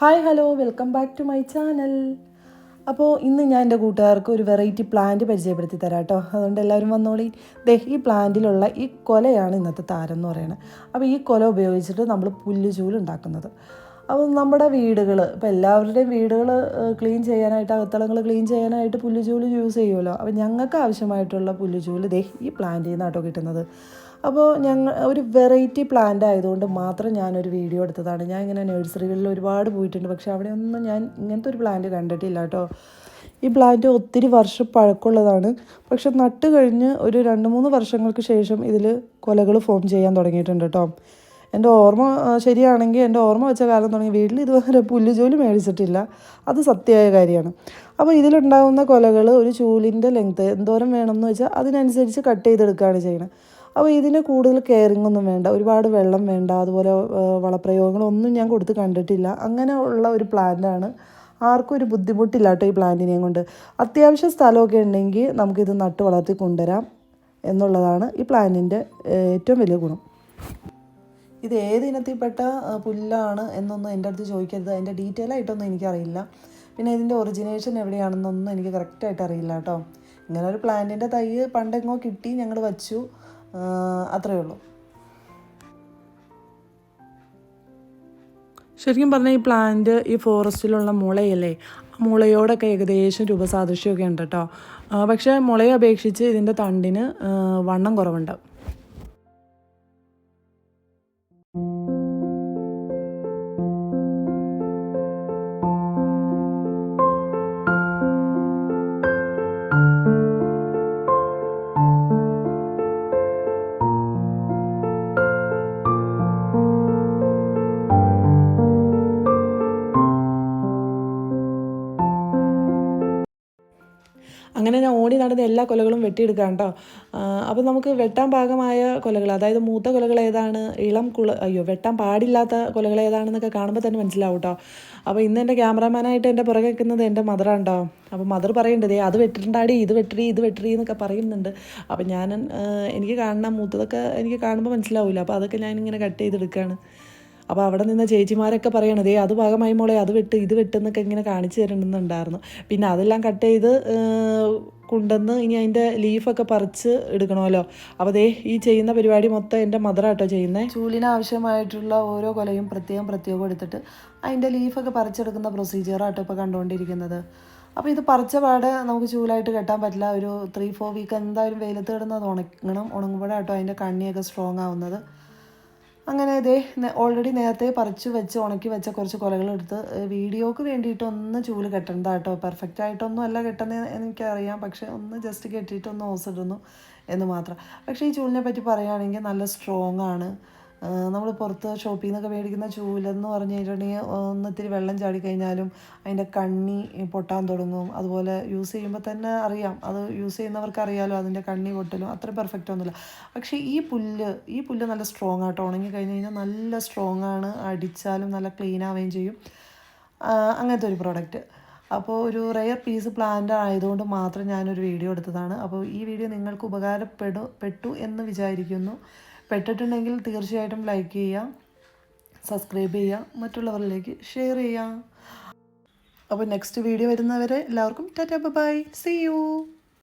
Hi hello welcome back to my channel അപ്പോൾ ഇന്ന് ഞാൻ എന്റെ കൂട്ടുകാർക്ക് ഒരു വെറൈറ്റി പ്ലാന്റ് പരിചയപ്പെടുത്തി തരാം കേട്ടോ. അതുകൊണ്ട് എല്ലാവരും വന്നോളി. ദേ ഈ പ്ലാന്റിലുള്ള ഈ കൊലയാണ് ഇന്നത്തെ താരം എന്ന് പറയുന്നത് അപ്പോൾ ഈ കൊല ഉപയോഗിച്ചിട്ട് നമ്മൾ പുല്ലുചൂൽ ഉണ്ടാക്കുന്നത്. അപ്പോൾ നമ്മുടെ വീടുകൾ ഇപ്പോൾ എല്ലാവരുടെയും വീടുകൾ ക്ലീൻ ചെയ്യാനായിട്ട് അകത്തളങ്ങൾ ക്ലീൻ ചെയ്യാനായിട്ട് പുല്ലുചൂൽ യൂസ് ചെയ്യുമല്ലോ. അപ്പോൾ ഞങ്ങൾക്ക് ആവശ്യമായിട്ടുള്ള പുല്ലുചൂൽ ദേ ഈ പ്ലാന്റിൽ നിന്നാട്ടോ കിട്ടുന്നത്. അപ്പോൾ ഞങ്ങൾ ഒരു വെറൈറ്റി പ്ലാന്റ് ആയതുകൊണ്ട് മാത്രം ഞാനൊരു വീഡിയോ എടുത്തതാണ്. ഞാൻ ഇങ്ങനെ നഴ്സറികളിൽ ഒരുപാട് പോയിട്ടുണ്ട്. പക്ഷേ അവിടെ ഒന്നും ഞാൻ ഇങ്ങനത്തെ ഒരു പ്ലാന്റ് കണ്ടിട്ടില്ല കേട്ടോ. ഈ പ്ലാന്റ് ഒത്തിരി വർഷം പഴക്കമുള്ളതാണ്. പക്ഷെ നട്ട് കഴിഞ്ഞ് ഒരു രണ്ട് മൂന്ന് വർഷങ്ങൾക്ക് ശേഷം ഇതിൽ കൊലകൾ ഫോം ചെയ്യാൻ തുടങ്ങിയിട്ടുണ്ട് കേട്ടോ. എന്റെ ഓർമ്മ ശരിയാണെങ്കിൽ എന്റെ ഓർമ്മ വെച്ച കാലം തുടങ്ങി വീട്ടിൽ ഇതുവരെ പുല്ല് ജോലി മേടിച്ചിട്ടില്ല. അത് സത്യമായ കാര്യമാണ്. അപ്പോൾ ഇതിലുണ്ടാകുന്ന കൊലകൾ ഒരു ചൂലിന്റെ ലെങ്ത്ത് എന്തോരം വേണമെന്ന് വെച്ചാൽ അതിനനുസരിച്ച് കട്ട് ചെയ്തെടുക്കുകയാണ് ചെയ്യുന്നത്. അപ്പോൾ ഇതിന് കൂടുതൽ കെയറിങ് ഒന്നും വേണ്ട. ഒരുപാട് വെള്ളം വേണ്ട. അതുപോലെ വളപ്രയോഗങ്ങളൊന്നും ഞാൻ കൊടുത്ത് കണ്ടിട്ടില്ല. അങ്ങനെ ഉള്ള ഒരു പ്ലാന്റാണ് ആർക്കും ഒരു ബുദ്ധിമുട്ടില്ല കേട്ടോ ഈ പ്ലാന്റിനെയും കൊണ്ട്. അത്യാവശ്യം സ്ഥലമൊക്കെ ഉണ്ടെങ്കിൽ നമുക്കിത് നട്ട് വളർത്തി കൊണ്ടുവരാം എന്നുള്ളതാണ് ഈ പ്ലാന്റിന്റെ ഏറ്റവും വലിയ ഗുണം. ഇത് ഏത് ഇനത്തിൽപ്പെട്ട പുല്ലാണ് എന്നൊന്നും എന്റെ അടുത്ത് ചോദിക്കരുത്. അതിന്റെ ഡീറ്റെയിൽ ആയിട്ടൊന്നും എനിക്കറിയില്ല. പിന്നെ ഇതിന്റെ ഒറിജിനേഷൻ എവിടെയാണെന്നൊന്നും എനിക്ക് കറക്റ്റായിട്ട് അറിയില്ല കേട്ടോ. ഇങ്ങനെ ഒരു പ്ലാന്റിന്റെ തൈ പണ്ടെങ്ങോ കിട്ടി ഞങ്ങൾ വച്ചു. അത്രയേ ഉള്ളൂ. ശരിക്കും പറഞ്ഞാൽ ഈ പ്ലാന്റ് ഈ ഫോറസ്റ്റിലുള്ള മുളയല്ലേ മുളയോടൊക്കെ ഏകദേശം രൂപസാദൃശ്യമൊക്കെ ഉണ്ട് കേട്ടോ പക്ഷെ മുളയെ അപേക്ഷിച്ച് ഇതിന്റെ തണ്ടിന് വണ്ണം കുറവുണ്ട്. അങ്ങനെ ഞാൻ ഓടി നടന്ന എല്ലാ കൊലകളും വെട്ടിയെടുക്കാം കേട്ടോ. അപ്പോൾ നമുക്ക് വെട്ടാൻ പാകമായ കൊലകൾ അതായത് മൂത്ത കൊലകൾ ഏതാണ് ഇളം കുള അയ്യോ വെട്ടാൻ പാടില്ലാത്ത കൊലകൾ ഏതാണെന്നൊക്കെ കാണുമ്പോൾ തന്നെ മനസ്സിലാവും കേട്ടോ. അപ്പോൾ ഇന്ന് എന്റെ ക്യാമറാമാനായിട്ട് എന്റെ പുറകെ നിൽക്കുന്നത് എന്റെ മദറാണ് കേട്ടോ. അപ്പോൾ മദർ പറയുന്നുണ്ട് ദേ അത് വെട്ടിട്ടുണ്ടാടി ഇത് വെട്ടി ഇത് വെട്ടി എന്നൊക്കെ പറയുന്നുണ്ട്. അപ്പോൾ ഞാൻ എനിക്ക് കാണണം മൂത്തതൊക്കെ എനിക്ക് കാണുമ്പോൾ മനസ്സിലാവില്ല അപ്പോൾ അതൊക്കെ ഞാനിങ്ങനെ കട്ട് ചെയ്തെടുക്കുകയാണ്. അപ്പോൾ അവിടെ നിന്ന് ചേച്ചിമാരൊക്കെ പറയണത് അത് ഭാഗമായി മോളെ അത് വെട്ട് ഇത് വെട്ടെന്നൊക്കെ ഇങ്ങനെ കാണിച്ചു തരണമെന്നുണ്ടായിരുന്നു. പിന്നെ അതെല്ലാം കട്ട് ചെയ്ത് കൊണ്ടുവന്ന് ഇനി അതിന്റെ ലീഫൊക്കെ പറിച്ച് എടുക്കണമല്ലോ. അപ്പോൾ അതേ ഈ ചെയ്യുന്ന പരിപാടി മൊത്തം എന്റെ മദറാട്ടോ ചെയ്യുന്നത് ചൂലിന് ആവശ്യമായിട്ടുള്ള ഓരോ കൊലയും പ്രത്യേകം പ്രത്യേകം എടുത്തിട്ട് അതിന്റെ ലീഫൊക്കെ പറിച്ചെടുക്കുന്ന പ്രൊസീജിയറാട്ടോ ഇപ്പോൾ കണ്ടുകൊണ്ടിരിക്കുന്നത്. അപ്പോൾ ഇത് പറിച്ച പാട് നമുക്ക് ചൂലായിട്ട് കെട്ടാൻ പറ്റില്ല. ഒരു ത്രീ ഫോർ വീക്ക് എന്തായാലും വെയിലത്ത് കിടന്നത് ഉണങ്ങണം ഉണങ്ങുമ്പോഴാട്ടോ അതിന്റെ കണ്ണിയൊക്കെ സ്ട്രോങ് ആവുന്നത്. അങ്ങനെ ഇതേ ഓൾറെഡി നേരത്തെ പറിച്ചു വെച്ച് ഉണക്കി വെച്ച കുറച്ച് കൊലകളെടുത്ത് വീഡിയോക്ക് വേണ്ടിയിട്ട് ഒന്ന് ചൂൽ കെട്ടണ്ട കേട്ടോ. പെർഫെക്റ്റ് ആയിട്ടൊന്നും അല്ല കെട്ടുന്നത് എനിക്കറിയാം. പക്ഷേ ഒന്ന് ജസ്റ്റ് കെട്ടിയിട്ട് ഒന്ന് ഓസിടുന്നു എന്ന് മാത്രം. പക്ഷേ ഈ ചൂലിനെ പറ്റി പറയുകയാണെങ്കിൽ നല്ല സ്ട്രോങ് ആണ്. നമ്മൾ പുറത്ത് ഷോപ്പിൽ നിന്നൊക്കെ മേടിക്കുന്ന ചൂലെന്ന് പറഞ്ഞു കഴിഞ്ഞിട്ടുണ്ടെങ്കിൽ ഒന്നിത്തിരി വെള്ളം ചാടിക്കഴിഞ്ഞാലും അതിന്റെ കണ്ണി പൊട്ടാൻ തുടങ്ങും. അതുപോലെ യൂസ് ചെയ്യുമ്പോൾ തന്നെ അറിയാം. അത് യൂസ് ചെയ്യുന്നവർക്ക് അറിയാലോ അതിന്റെ കണ്ണി പൊട്ടലും. അത്ര പെർഫെക്റ്റ് ഒന്നുമില്ല. പക്ഷേ ഈ പുല്ല് ഈ പുല്ല് നല്ല സ്ട്രോങ് ആട്ടോ. ഉണങ്ങി കഴിഞ്ഞ് കഴിഞ്ഞാൽ നല്ല സ്ട്രോങ് ആണ്. അടിച്ചാലും നല്ല ക്ലീൻ ആവുകയും ചെയ്യും. അങ്ങനത്തെ ഒരു പ്രോഡക്റ്റ് അപ്പോൾ ഒരു റെയർ പീസ് പ്ലാന്റ് ആയതുകൊണ്ട് മാത്രം ഞാനൊരു വീഡിയോ എടുത്തതാണ്. അപ്പോൾ ഈ വീഡിയോ നിങ്ങൾക്ക് ഉപകാരപ്പെടു പെട്ടു എന്ന് വിചാരിക്കുന്നു. പെട്ടിട്ടുണ്ടെങ്കിൽ തീർച്ചയായിട്ടും ലൈക്ക് ചെയ്യുക സബ്സ്ക്രൈബ് ചെയ്യുക മറ്റുള്ളവരിലേക്ക് ഷെയർ ചെയ്യുക അപ്പോൾ നെക്സ്റ്റ് വീഡിയോ വരുന്നവരെ എല്ലാവർക്കും ടാറ്റാ ബൈ സി യു